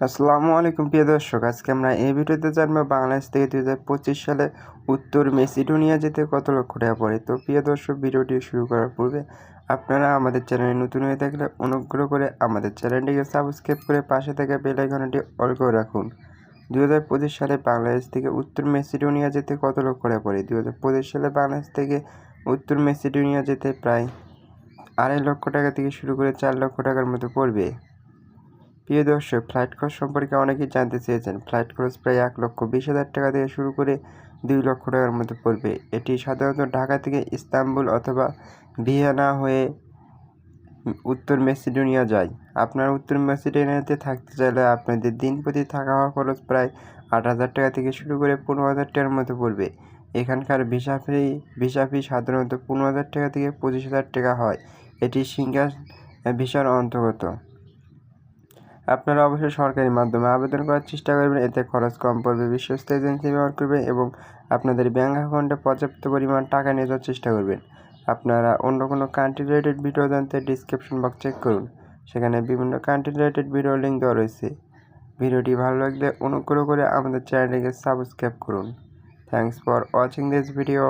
আসসালামু আলাইকুম, প্রিয় দর্শক। আজকে আমরা এই ভিডিওতে জানব বাংলাদেশ থেকে দুই পঁচিশ সালে উত্তর মেসিডোনিয়া যেতে কত লক্ষ টাকা পড়ে। তো প্রিয় দর্শক, ভিডিওটি শুরু করার পূর্বে আপনারা আমাদের চ্যানেলে নতুন হয়ে থাকলে অনুগ্রহ করে আমাদের চ্যানেলটিকে সাবস্ক্রাইব করে পাশে থাকা বেল আইকনটি অল করে রাখুন। দু হাজার পঁচিশ সালে বাংলাদেশ থেকে উত্তর মেসিডোনিয়া যেতে কত লক্ষ টাকা পড়ে? দু হাজার পঁচিশ সালে বাংলাদেশ থেকে উত্তর মেসিডোনিয়া যেতে প্রায় আড়াই লক্ষ টাকা থেকে শুরু করে চার লক্ষ টাকার মতো পড়বে। প্রিয় দর্শক ফ্লাইট খরচ সম্পর্কে অনেকেই জানতে চেয়েছেন। ফ্লাইট খরচ প্রায় এক লক্ষ বিশ হাজার টাকা থেকে শুরু করে দুই লক্ষ টাকার মতো পড়বে। এটি সাধারণত ঢাকা থেকে ইস্তাম্বুল অথবা ভিয়েনা হয়ে উত্তর মেসিডোনিয়া যায়। আপনার উত্তর মেসিডোনিয়াতে থাকতে চাইলে আপনাদের দিন প্রতি থাকা হওয়া খরচ প্রায় আট হাজার টাকা থেকে শুরু করে পনেরো হাজার টাকার মতো পড়বে। এখানকার ভিসা ফি ভিসা ফি সাধারণত পনেরো হাজার টাকা থেকে পঁচিশ হাজার টাকা হয়। এটি সিঙ্গার, ভিসার অন্তর্গত। আপনারা অবশ্যই সরকারি মাধ্যমে আবেদন করার চেষ্টা করবেন। এতে খরচ কম পড়বে, বিশ্বস্ত এজেন্সি ব্যবহার করবেন এবং আপনাদের ব্যাঙ্ক অ্যাকাউন্টে পর্যাপ্ত পরিমাণ টাকা নিয়ে যাওয়ার চেষ্টা করবেন। আপনারা অন্য কোনো কান্ট্রি রিলেটেড ভিডিও জানতে ডিসক্রিপশন বক্স চেক করুন। সেখানে বিভিন্ন কান্ট্রি রিলেটেড ভিডিও লিঙ্ক দেওয়া রয়েছে। ভিডিওটি ভালো লাগলে অনুগ্রহ করে আমাদের চ্যানেলটিকে সাবস্ক্রাইব করুন। Thanks for watching this video